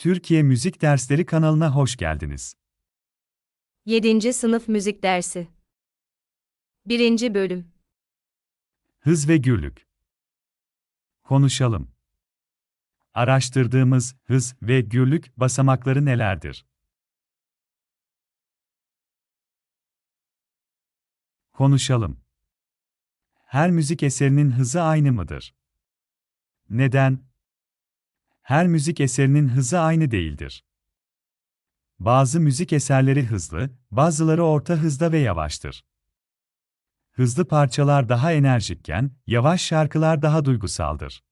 Türkiye Müzik Dersleri kanalına hoş geldiniz. 7. Sınıf Müzik Dersi 1. Bölüm Hız ve gürlük. Konuşalım. Araştırdığımız hız ve gürlük basamakları nelerdir? Konuşalım. Her müzik eserinin hızı aynı mıdır? Neden? Her müzik eserinin hızı aynı değildir. Bazı müzik eserleri hızlı, bazıları orta hızda ve yavaştır. Hızlı parçalar daha enerjikken, yavaş şarkılar daha duygusaldır.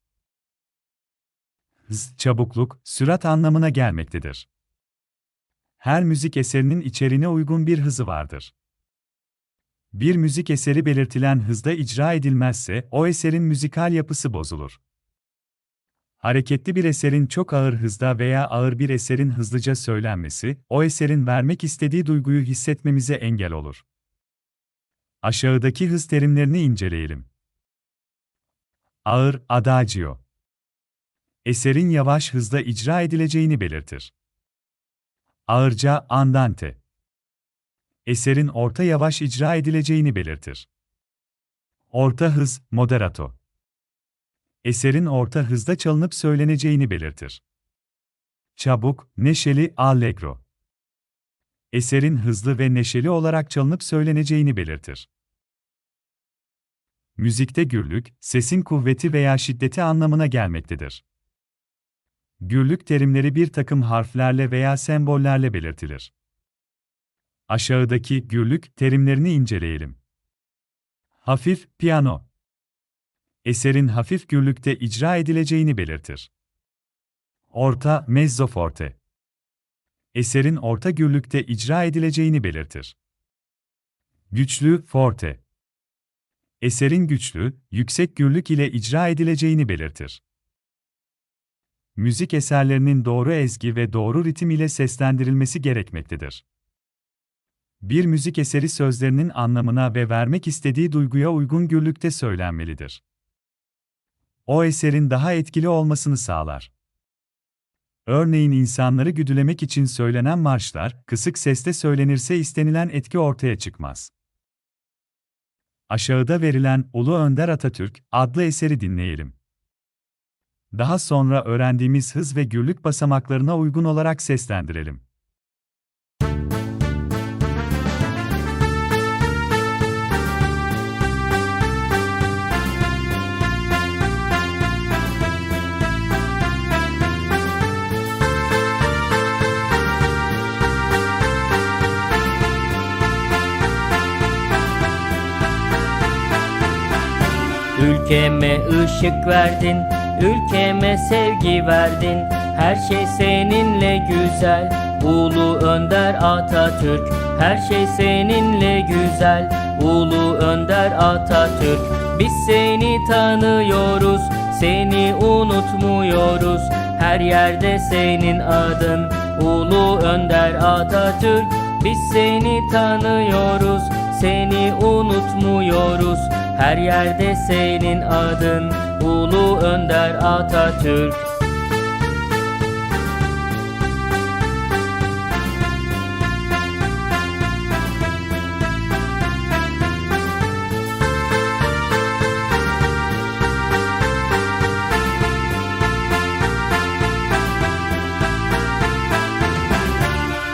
Hız, çabukluk, sürat anlamına gelmektedir. Her müzik eserinin içeriğine uygun bir hızı vardır. Bir müzik eseri belirtilen hızda icra edilmezse o eserin müzikal yapısı bozulur. Hareketli bir eserin çok ağır hızda veya ağır bir eserin hızlıca söylenmesi, o eserin vermek istediği duyguyu hissetmemize engel olur. Aşağıdaki hız terimlerini inceleyelim. Ağır, adagio. Eserin yavaş hızda icra edileceğini belirtir. Ağırca, andante. Eserin orta yavaş icra edileceğini belirtir. Orta hız, moderato. Eserin orta hızda çalınıp söyleneceğini belirtir. Çabuk, neşeli, allegro. Eserin hızlı ve neşeli olarak çalınıp söyleneceğini belirtir. Müzikte gürlük, sesin kuvveti veya şiddeti anlamına gelmektedir. Gürlük terimleri bir takım harflerle veya sembollerle belirtilir. Aşağıdaki gürlük terimlerini inceleyelim. Hafif piyano. Eserin hafif gürlükte icra edileceğini belirtir. Orta mezzo forte. Eserin orta gürlükte icra edileceğini belirtir. Güçlü forte. Eserin güçlü, yüksek gürlük ile icra edileceğini belirtir. Müzik eserlerinin doğru ezgi ve doğru ritim ile seslendirilmesi gerekmektedir. Bir müzik eseri sözlerinin anlamına ve vermek istediği duyguya uygun gürlükte söylenmelidir. O eserin daha etkili olmasını sağlar. Örneğin insanları güdülemek için söylenen marşlar, kısık sesle söylenirse istenilen etki ortaya çıkmaz. Aşağıda verilen Ulu Önder Atatürk adlı eseri dinleyelim. Daha sonra öğrendiğimiz hız ve gürlük basamaklarına uygun olarak seslendirelim. Ülkeme ışık verdin, ülkeme sevgi verdin. Her şey seninle güzel. Ulu Önder Atatürk, her şey seninle güzel. Ulu Önder Atatürk, biz seni tanıyoruz, seni unutmuyoruz. Her yerde senin adın, Ulu Önder Atatürk. Biz seni tanıyoruz, seni unutmuyoruz. Her yerde senin adın Ulu Önder Atatürk.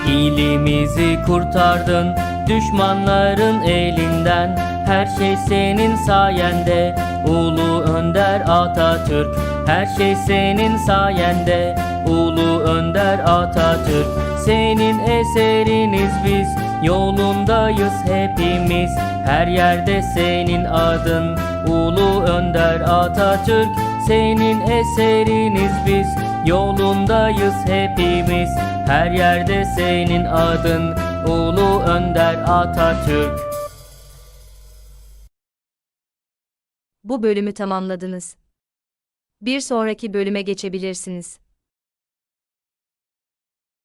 İlimizi kurtardın düşmanların elinden Her şey senin sayende. Ulu Önder Atatürk. Her şey senin sayende. Ulu Önder Atatürk. Senin eseriniz biz. Yolundayız hepimiz. Her yerde senin adın. Ulu Önder Atatürk. Senin eseriniz biz. Yolundayız hepimiz. Her yerde senin adın. Ulu Önder Atatürk Bu bölümü tamamladınız. Bir sonraki bölüme geçebilirsiniz.